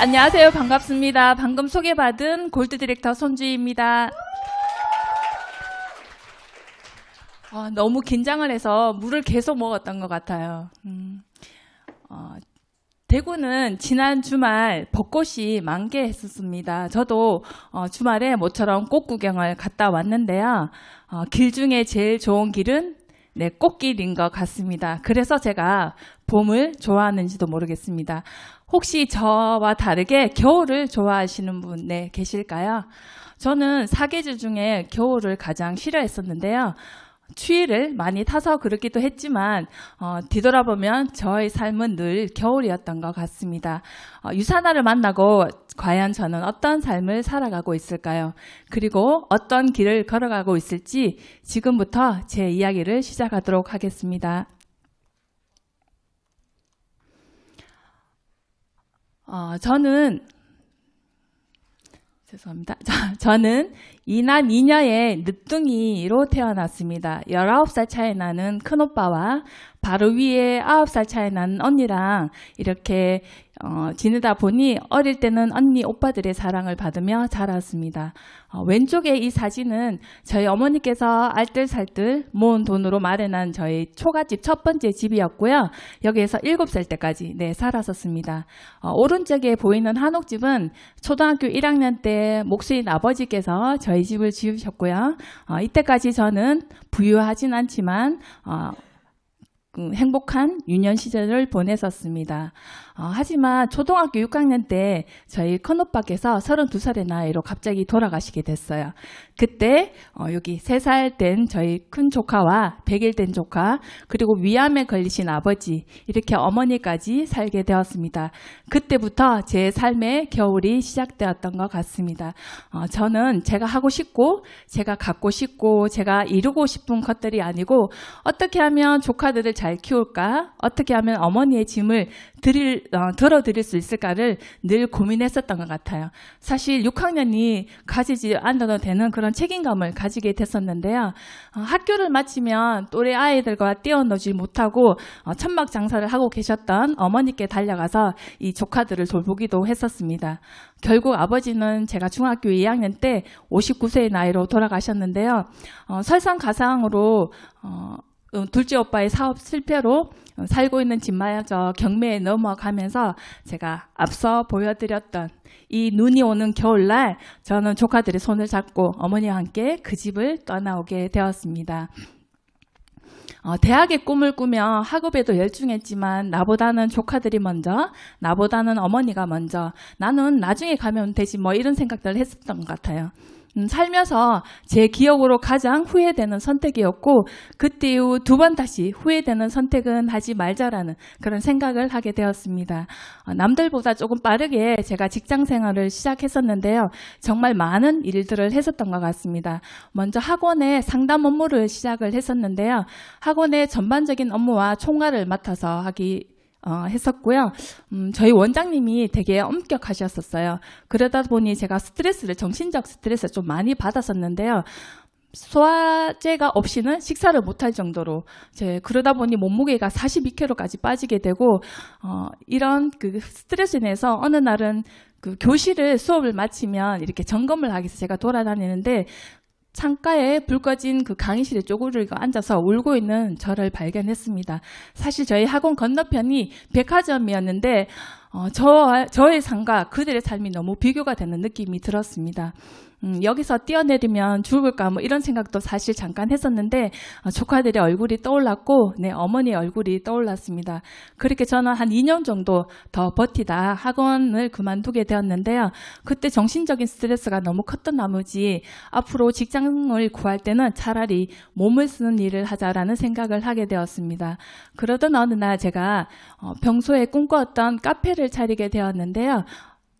안녕하세요. 반갑습니다. 방금 소개받은 골드 디렉터 손주희입니다. 아, 너무 긴장을 해서 물을 계속 먹었던 것 같아요. 음, 어, 대구는 지난 주말 벚꽃이 만개했었습니다. 저도 어, 주말에 모처럼 꽃 구경을 갔다 왔는데요. 어, 길 중에 제일 좋은 길은 네, 꽃길인 것 같습니다. 그래서 제가 봄을 좋아하는지도 모르겠습니다. 혹시 저와 다르게 겨울을 좋아하시는 분 네, 계실까요? 저는 사계절 중에 겨울을 가장 싫어했었는데요. 추위를 많이 타서 그렇기도 했지만 어, 뒤돌아보면 저의 삶은 늘 겨울이었던 것 같습니다. 어, 유사나를 만나고 과연 저는 어떤 삶을 살아가고 있을까요? 그리고 어떤 길을 걸어가고 있을지 지금부터 제 이야기를 시작하도록 하겠습니다. 어, 저는 죄송합니다. 자, 저는 이남 이녀의 늦둥이로 태어났습니다. 19살 차이 나는 큰오빠와 바로 위에 9살 차이 나는 언니랑 이렇게 어, 지내다 보니 어릴 때는 언니 오빠들의 사랑을 받으며 자랐습니다. 어, 왼쪽에 이 사진은 저희 어머니께서 알뜰살뜰 모은 돈으로 마련한 저희 초가집 첫 번째 집이었고요. 여기에서 7살 때까지 네, 살았었습니다. 어, 오른쪽에 보이는 한옥집은 초등학교 1학년 때 목수인 아버지께서 저희 집을 지으셨고요. 어, 이때까지 저는 부유하진 않지만 어, 그 행복한 유년 시절을 보냈었습니다. 어, 하지만 초등학교 6학년 때 저희 큰오빠께서 32살의 나이로 갑자기 돌아가시게 됐어요. 그때 어, 여기 3살 된 저희 큰 조카와 100일 된 조카 그리고 위암에 걸리신 아버지 이렇게 어머니까지 살게 되었습니다. 그때부터 제 삶의 겨울이 시작되었던 것 같습니다. 어, 저는 제가 하고 싶고 제가 갖고 싶고 제가 이루고 싶은 것들이 아니고 어떻게 하면 조카들을 잘 키울까 어떻게 하면 어머니의 짐을 드릴 어, 들어드릴 수 있을까를 늘 고민했었던 것 같아요. 사실 6학년이 가지지 않아도 되는 그런 책임감을 가지게 됐었는데요. 어, 학교를 마치면 또래 아이들과 뛰어놀지 못하고 어, 천막 장사를 하고 계셨던 어머니께 달려가서 이 조카들을 돌보기도 했었습니다. 결국 아버지는 제가 중학교 2학년 때 59세의 나이로 돌아가셨는데요. 어, 설상가상으로 어, 어, 둘째 오빠의 사업 실패로 어, 살고 있는 집마저 경매에 넘어가면서 제가 앞서 보여드렸던 이 눈이 오는 겨울날 저는 조카들의 손을 잡고 어머니와 함께 그 집을 떠나오게 되었습니다. 어, 대학의 꿈을 꾸며 학업에도 열중했지만 나보다는 조카들이 먼저, 나보다는 어머니가 먼저, 나는 나중에 가면 되지 뭐 이런 생각들을 했었던 것 같아요. 음, 살면서 제 기억으로 가장 후회되는 선택이었고 그때 이후 두 번 다시 후회되는 선택은 하지 말자라는 그런 생각을 하게 되었습니다. 어, 남들보다 조금 빠르게 제가 직장 생활을 시작했었는데요. 정말 많은 일들을 했었던 것 같습니다. 먼저 학원의 상담 업무를 시작을 했었는데요. 학원의 전반적인 업무와 총괄을 맡아서 하기 어, 했었고요. 음, 저희 원장님이 되게 엄격하셨었어요. 그러다 보니 제가 스트레스를, 정신적 스트레스를 좀 많이 받았었는데요. 소화제가 없이는 식사를 못할 정도로 제 그러다 보니 몸무게가 42kg까지 빠지게 되고 어, 이런 그 스트레스 인해서 어느 날은 그 교실을 수업을 마치면 이렇게 점검을 하기 위해서 제가 돌아다니는데 창가에 불 꺼진 그 강의실에 쪼그리고 앉아서 울고 있는 저를 발견했습니다. 사실 저희 학원 건너편이 백화점이었는데 어, 저, 저의 삶과 그들의 삶이 너무 비교가 되는 느낌이 들었습니다. 음, 여기서 뛰어내리면 죽을까 뭐 이런 생각도 사실 잠깐 했었는데 어, 조카들의 얼굴이 떠올랐고 내 어머니의 얼굴이 떠올랐습니다. 그렇게 저는 한 2년 정도 더 버티다 학원을 그만두게 되었는데요. 그때 정신적인 스트레스가 너무 컸던 나머지 앞으로 직장을 구할 때는 차라리 몸을 쓰는 일을 하자라는 생각을 하게 되었습니다. 그러던 어느 날 제가 어, 평소에 꿈꿔왔던 카페를 차리게 되었는데요.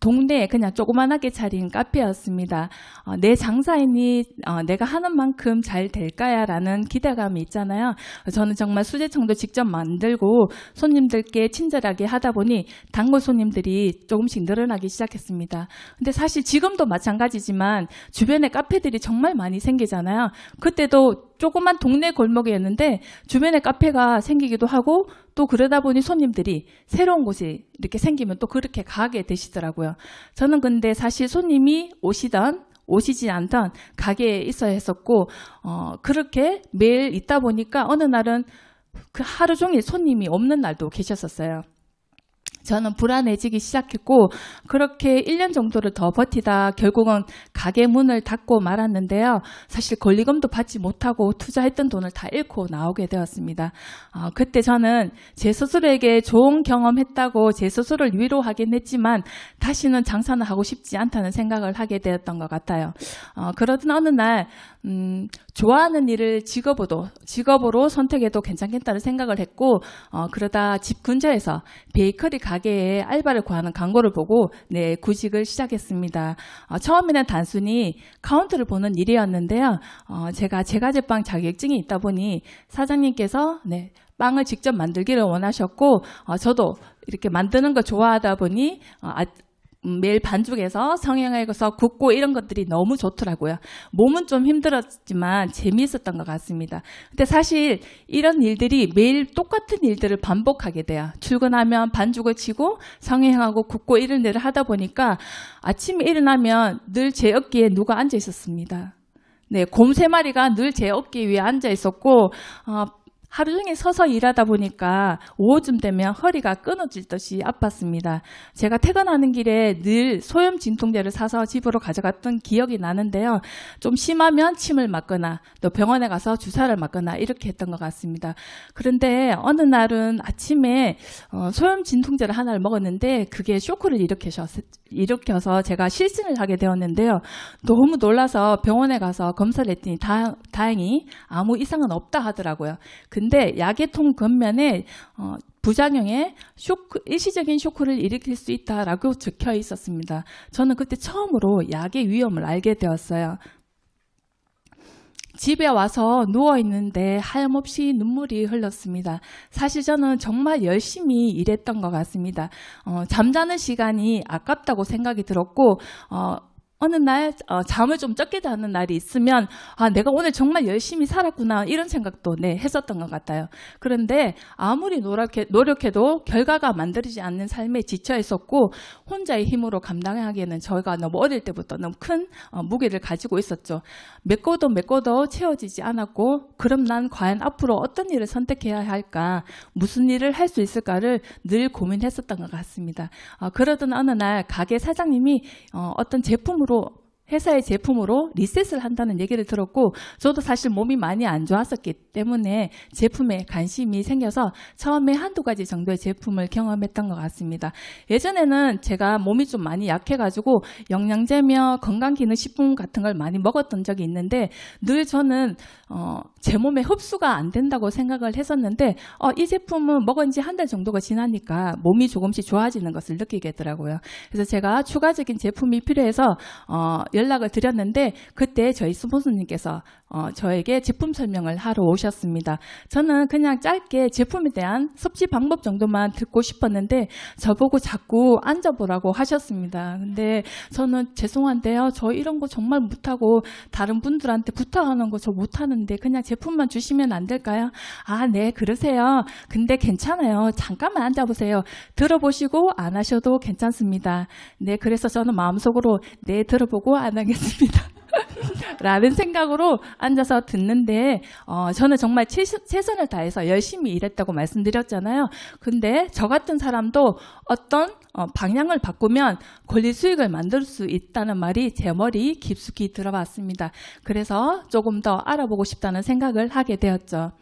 동네에 그냥 조그만하게 차린 카페였습니다. 어, 내 장사인이 어, 내가 하는 만큼 잘 될까야라는 기대감이 있잖아요. 저는 정말 수제청도 직접 만들고 손님들께 친절하게 하다 보니 단골 손님들이 조금씩 늘어나기 시작했습니다. 근데 사실 지금도 마찬가지지만 주변에 카페들이 정말 많이 생기잖아요. 그때도 조그만 동네 골목이었는데 주변에 카페가 생기기도 하고 또 그러다 보니 손님들이 새로운 곳이 이렇게 생기면 또 그렇게 가게 되시더라고요. 저는 근데 사실 손님이 오시던 오시지 않던 가게에 있어야 했었고 어 그렇게 매일 있다 보니까 어느 날은 그 하루 종일 손님이 없는 날도 계셨었어요. 저는 불안해지기 시작했고 그렇게 1년 정도를 더 버티다 결국은 가게 문을 닫고 말았는데요. 사실 권리금도 받지 못하고 투자했던 돈을 다 잃고 나오게 되었습니다. 어, 그때 저는 제 스스로에게 좋은 경험했다고 제 스스로를 위로하긴 했지만 다시는 장사는 하고 싶지 않다는 생각을 하게 되었던 것 같아요. 어, 그러던 어느 날 음, 좋아하는 일을 직업으로 직업으로 선택해도 괜찮겠다는 생각을 했고 어, 그러다 집 근처에서 베이커리 가 게에 알바를 구하는 광고를 보고 네 구직을 시작했습니다. 어, 처음에는 단순히 카운트를 보는 일이었는데요. 어, 제가 제과제빵 자격증이 있다 보니 사장님께서 네 빵을 직접 만들기를 원하셨고 어, 저도 이렇게 만드는 거 좋아하다 보니 어, 아, 음, 매일 반죽해서 성형해서 굽고 이런 것들이 너무 좋더라고요. 몸은 좀 힘들었지만 재미있었던 것 같습니다. 근데 사실 이런 일들이 매일 똑같은 일들을 반복하게 돼요. 출근하면 반죽을 치고 성형하고 굽고 이런 일을 하다 보니까 아침에 일어나면 늘 제 어깨에 누가 앉아 있었습니다. 네, 곰 세 마리가 늘 제 어깨 위에 앉아 있었고, 어, 하루 종일 서서 일하다 보니까 오후쯤 되면 허리가 끊어질 듯이 아팠습니다. 제가 퇴근하는 길에 늘 소염 진통제를 사서 집으로 가져갔던 기억이 나는데요. 좀 심하면 침을 맞거나 또 병원에 가서 주사를 맞거나 이렇게 했던 것 같습니다. 그런데 어느 날은 아침에 어, 소염 진통제를 하나를 먹었는데 그게 쇼크를 일으켜서, 일으켜서 제가 실신을 하게 되었는데요. 너무 놀라서 병원에 가서 검사를 했더니 다, 다행히 아무 이상은 없다 하더라고요. 근데 약의통 겉면에 어, 부작용에 쇼크, 일시적인 쇼크를 일으킬 수 있다라고 적혀 있었습니다. 저는 그때 처음으로 약의 위험을 알게 되었어요. 집에 와서 누워 있는데 하염없이 눈물이 흘렀습니다. 사실 저는 정말 열심히 일했던 것 같습니다. 어, 잠자는 시간이 아깝다고 생각이 들었고 어, 어느 날 어, 잠을 좀 적게 자는 날이 있으면 아 내가 오늘 정말 열심히 살았구나 이런 생각도 네 했었던 것 같아요. 그런데 아무리 노력해, 노력해도 결과가 만들어지지 않는 삶에 지쳐 있었고 혼자의 힘으로 감당하기에는 저희가 너무 어릴 때부터 너무 큰 어, 무게를 가지고 있었죠. 메꿔도 메꿔도 채워지지 않았고 그럼 난 과연 앞으로 어떤 일을 선택해야 할까 무슨 일을 할 수 있을까를 늘 고민했었던 것 같습니다. 어, 그러던 어느 날 가게 사장님이 어, 어떤 제품 으로 회사의 제품으로 리셋을 한다는 얘기를 들었고 저도 사실 몸이 많이 안 좋았었기 때문에 제품에 관심이 생겨서 처음에 한두 가지 정도의 제품을 경험했던 것 같습니다. 예전에는 제가 몸이 좀 많이 약해가지고 영양제며 건강기능식품 같은 걸 많이 먹었던 적이 있는데 늘 저는 어, 제 몸에 흡수가 안 된다고 생각을 했었는데 어, 이 제품은 먹은 지 한 달 정도가 지나니까 몸이 조금씩 좋아지는 것을 느끼게 되더라고요. 그래서 제가 추가적인 제품이 필요해서 어, 연락을 드렸는데 그때 저희 스폰서님께서 어, 저에게 제품 설명을 하러 오셨습니다. 저는 그냥 짧게 제품에 대한 섭취 방법 정도만 듣고 싶었는데 저보고 자꾸 앉아보라고 하셨습니다. 근데 저는 죄송한데요. 저 이런 거 정말 못하고 다른 분들한테 부탁하는 거 저 못하는데 그냥 제품만 주시면 안 될까요? 아, 네, 그러세요. 근데 괜찮아요. 잠깐만 앉아보세요. 들어보시고 안 하셔도 괜찮습니다. 네, 그래서 저는 마음속으로 네, 들어보고 안 하겠습니다. 라는 생각으로 앉아서 듣는데 어, 저는 정말 최선, 최선을 다해서 열심히 일했다고 말씀드렸잖아요. 근데 저 같은 사람도 어떤 어, 방향을 바꾸면 권리 수익을 만들 수 있다는 말이 제 머리 깊숙이 들어왔습니다. 그래서 조금 더 알아보고 싶다는 생각을 하게 되었죠.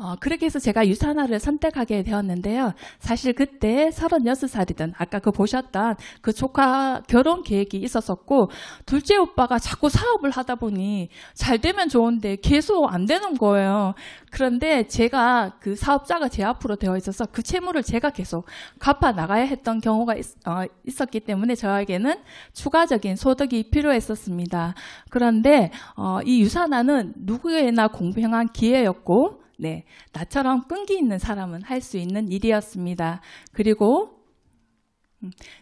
어, 그렇게 해서 제가 유산화를 선택하게 되었는데요. 사실 그때 36살이던 아까 그 보셨던 그 조카 결혼 계획이 있었었고 둘째 오빠가 자꾸 사업을 하다 보니 잘 되면 좋은데 계속 안 되는 거예요. 그런데 제가 그 사업자가 제 앞으로 되어 있어서 그 채무를 제가 계속 갚아 나가야 했던 경우가 있, 었기 때문에 저에게는 추가적인 소득이 필요했었습니다. 그런데 어, 이 유산화는 누구에나 공평한 기회였고 네, 나처럼 끈기 있는 사람은 할 수 있는 일이었습니다. 그리고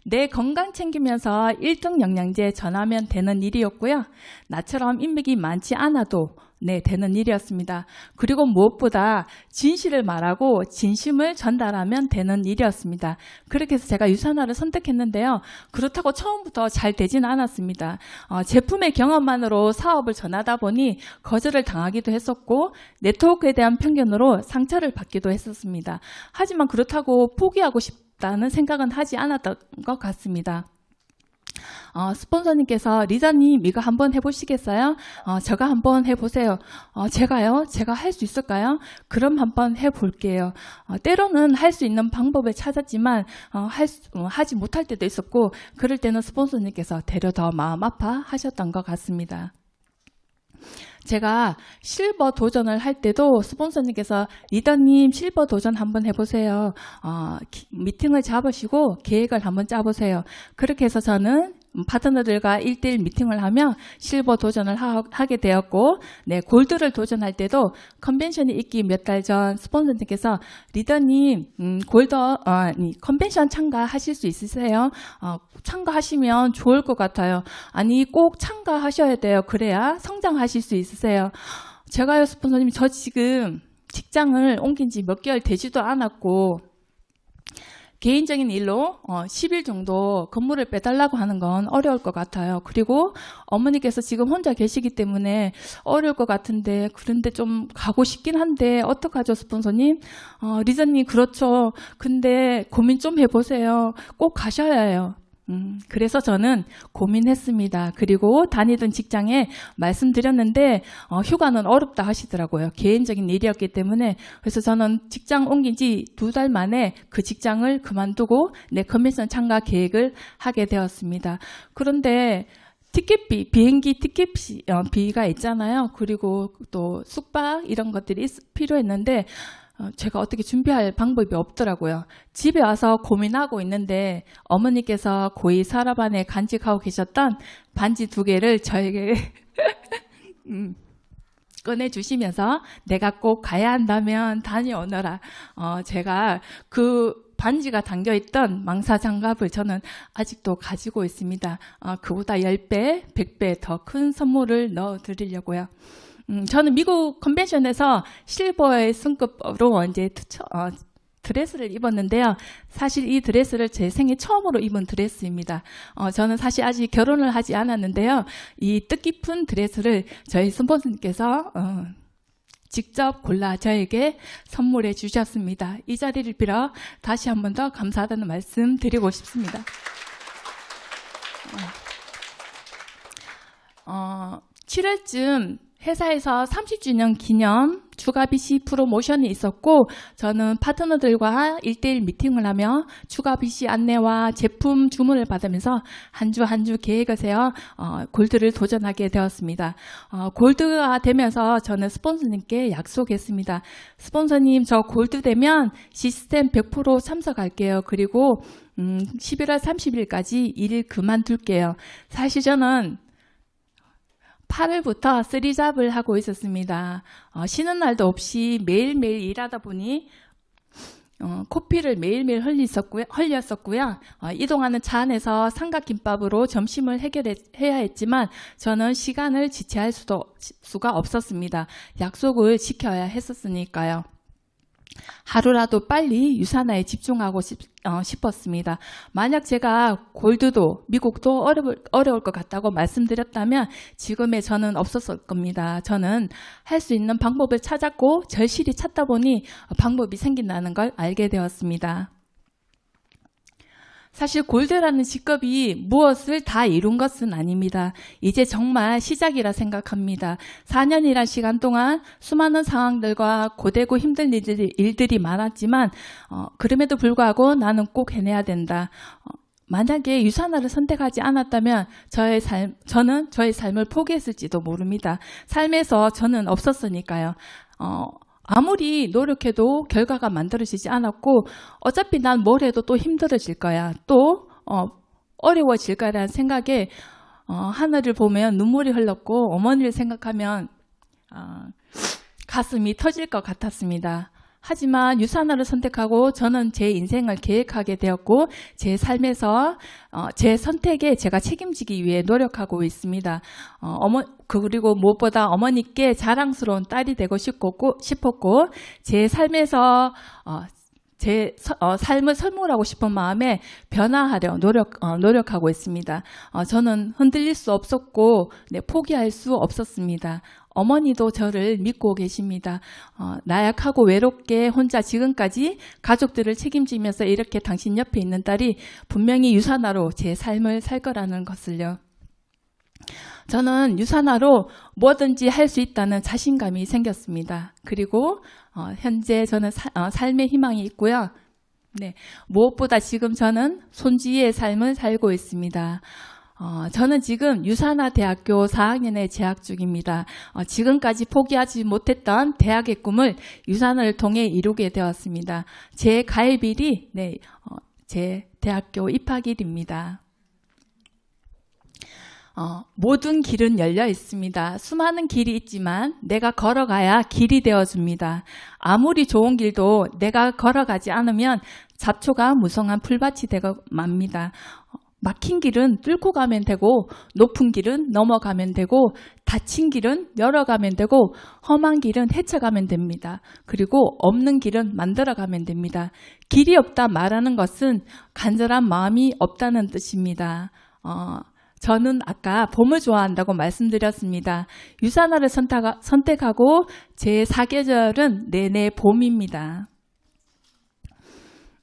내 건강 챙기면서 1등 영양제 전하면 되는 일이었고요. 나처럼 인맥이 많지 않아도 네, 되는 일이었습니다. 그리고 무엇보다 진실을 말하고 진심을 전달하면 되는 일이었습니다. 그렇게 해서 제가 유산화를 선택했는데요. 그렇다고 처음부터 잘 되지는 않았습니다. 어, 제품의 경험만으로 사업을 전하다 보니 거절을 당하기도 했었고 네트워크에 대한 편견으로 상처를 받기도 했었습니다. 하지만 그렇다고 포기하고 싶다는 생각은 하지 않았던 것 같습니다. 어, 스폰서님께서 리자님 이거 한번 해보시겠어요? 어, 제가 한번 해보세요. 어, 제가요? 제가 할 수 있을까요? 그럼 한번 해볼게요. 어, 때로는 할 수 있는 방법을 찾았지만 어, 할 수- 어, 하지 못할 때도 있었고 그럴 때는 스폰서님께서 되려 더 마음 아파 하셨던 것 같습니다. 제가 실버 도전을 할 때도 스폰서님께서 리더님 실버 도전 한번 해보세요. 어, 기- 미팅을 잡으시고 계획을 한번 짜보세요. 그렇게 해서 저는 파트너들과 1대1 미팅을 하며 실버 도전을 하, 게 되었고, 네, 골드를 도전할 때도 컨벤션이 있기 몇 달 전 스폰서님께서 리더님, 음, 골드, 어, 컨벤션 참가하실 수 있으세요? 어, 참가하시면 좋을 것 같아요. 아니, 꼭 참가하셔야 돼요. 그래야 성장하실 수 있으세요. 제가요, 스폰서님, 저 지금 직장을 옮긴 지 몇 개월 되지도 않았고, 개인적인 일로 어, 10일 정도 근무를 빼달라고 하는 건 어려울 것 같아요. 그리고 어머니께서 지금 혼자 계시기 때문에 어려울 것 같은데 그런데 좀 가고 싶긴 한데 어떡하죠, 스폰서님? 어, 리자님 그렇죠. 근데 고민 좀 해보세요. 꼭 가셔야 해요. 음, 그래서 저는 고민했습니다. 그리고 다니던 직장에 말씀드렸는데 어, 휴가는 어렵다 하시더라고요. 개인적인 일이었기 때문에 그래서 저는 직장 옮긴 지 두 달 만에 그 직장을 그만두고 내 컨벤션 참가 계획을 하게 되었습니다. 그런데 티켓비, 비행기 티켓비, 어, 있잖아요. 그리고 또 숙박 이런 것들이 있- 필요했는데 어, 제가 어떻게 준비할 방법이 없더라고요. 집에 와서 고민하고 있는데 어머니께서 고이 서랍 안에 간직하고 계셨던 반지 두 개를 저에게 음, 꺼내주시면서 내가 꼭 가야 한다면 다녀오너라. 어, 제가 그 반지가 담겨 있던 망사 장갑을 저는 아직도 가지고 있습니다. 어, 그보다 10배, 100배 더 큰 선물을 넣어 드리려고요. 음, 저는 미국 컨벤션에서 실버의 승급으로 이제 투처, 어, 드레스를 입었는데요. 사실 이 드레스를 제 생애 처음으로 입은 드레스입니다. 어, 저는 사실 아직 결혼을 하지 않았는데요. 이 뜻깊은 드레스를 저희 스폰서님께서 어, 직접 골라 저에게 선물해 주셨습니다. 이 자리를 빌어 다시 한 번 더 감사하다는 말씀 드리고 싶습니다. 어, 7월쯤 회사에서 30주년 기념 추가 BC 프로모션이 있었고 저는 파트너들과 1대1 미팅을 하며 추가 BC 안내와 제품 주문을 받으면서 한 주 한주 계획을 세워 어, 골드를 도전하게 되었습니다. 어, 골드가 되면서 저는 스폰서님께 약속했습니다. 스폰서님 저 골드 되면 시스템 100% 참석할게요. 그리고 음, 11월 30일까지 일 그만둘게요. 사실 저는 8월부터 쓰리잡을 하고 있었습니다. 어, 쉬는 날도 없이 매일매일 일하다 보니 어, 코피를 매일매일 흘렸었고요. 흘렸었고요. 어, 이동하는 차 안에서 삼각김밥으로 점심을 해결해야 했지만 저는 시간을 지체할 수도 수가 없었습니다. 약속을 지켜야 했었으니까요. 하루라도 빨리 유산화에 집중하고 싶, 어, 싶었습니다. 만약 제가 골드도 미국도 어려울, 어려울 것 같다고 말씀드렸다면 지금의 저는 없었을 겁니다. 저는 할 수 있는 방법을 찾았고 절실히 찾다 보니 방법이 생긴다는 걸 알게 되었습니다. 사실 골드라는 직업이 무엇을 다 이룬 것은 아닙니다. 이제 정말 시작이라 생각합니다. 4년이란 시간 동안 수많은 상황들과 고되고 힘든 일들이, 일들이 많았지만 어, 그럼에도 불구하고 나는 꼭 해내야 된다. 어, 만약에 유산화를 선택하지 않았다면 저의 삶, 저는 저의 삶을 포기했을지도 모릅니다. 삶에서 저는 없었으니까요. 어, 아무리 노력해도 결과가 만들어지지 않았고 어차피 난 뭘 해도 또 힘들어질 거야. 또 어, 어려워질 거라는 생각에 어, 하늘을 보면 눈물이 흘렀고 어머니를 생각하면 어, 가슴이 터질 것 같았습니다. 하지만 유산화를 선택하고 저는 제 인생을 계획하게 되었고 제 삶에서 어, 제 선택에 제가 책임지기 위해 노력하고 있습니다. 어, 어머 그리고 무엇보다 어머니께 자랑스러운 딸이 되고 싶었고, 싶었고 제 삶에서 어, 제 서- 어, 삶을 선물하고 싶은 마음에 변화하려 노력 어, 노력하고 있습니다. 어, 저는 흔들릴 수 없었고 네, 포기할 수 없었습니다. 어머니도 저를 믿고 계십니다. 어, 나약하고 외롭게 혼자 지금까지 가족들을 책임지면서 이렇게 당신 옆에 있는 딸이 분명히 유산화로 제 삶을 살 거라는 것을요. 저는 유산화로 뭐든지 할 수 있다는 자신감이 생겼습니다. 그리고 어, 현재 저는 사- 어, 삶의 희망이 있고요. 네, 무엇보다 지금 저는 손지의 삶을 살고 있습니다. 어, 저는 지금 유산화 대학교 4학년에 재학 중입니다. 어, 지금까지 포기하지 못했던 대학의 꿈을 유산을 통해 이루게 되었습니다. 제 가입일이 네, 어, 제 대학교 입학일입니다. 어, 모든 길은 열려 있습니다. 수많은 길이 있지만 내가 걸어가야 길이 되어줍니다. 아무리 좋은 길도 내가 걸어가지 않으면 잡초가 무성한 풀밭이 되고 맙니다. 어, 막힌 길은 뚫고 가면 되고 높은 길은 넘어가면 되고 닫힌 길은 열어가면 되고 험한 길은 헤쳐가면 됩니다. 그리고 없는 길은 만들어가면 됩니다. 길이 없다 말하는 것은 간절한 마음이 없다는 뜻입니다. 어, 저는 아까 봄을 좋아한다고 말씀드렸습니다. 유산화를 선택하- 선택하고 제 사계절은 내내 봄입니다.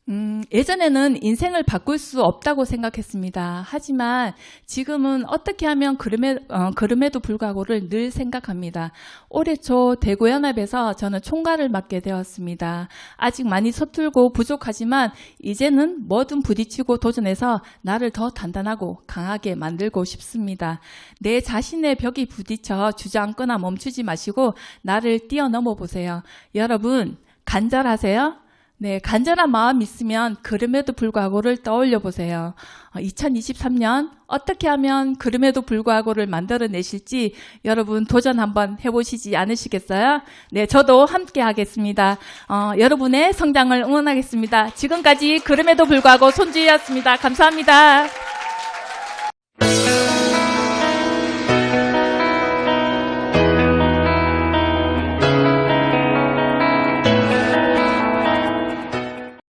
음, 예전에는 인생을 바꿀 수 없다고 생각했습니다. 하지만 지금은 어떻게 하면 그럼에, 어, 그럼에도 불구하고를 늘 생각합니다. 올해 초 대구연합에서 저는 총괄을 맡게 되었습니다. 아직 많이 서툴고 부족하지만 이제는 뭐든 부딪히고 도전해서 나를 더 단단하고 강하게 만들고 싶습니다. 내 자신의 벽이 부딪혀 주저앉거나 멈추지 마시고 나를 뛰어넘어 보세요. 여러분, 간절하세요? 네, 간절한 마음 있으면 그럼에도 불구하고를 떠올려 보세요. 2023년 어떻게 하면 그럼에도 불구하고를 만들어내실지 여러분 도전 한번 해보시지 않으시겠어요? 네, 저도 함께 하겠습니다. 어, 여러분의 성장을 응원하겠습니다. 지금까지 그럼에도 불구하고 손주희였습니다. 감사합니다.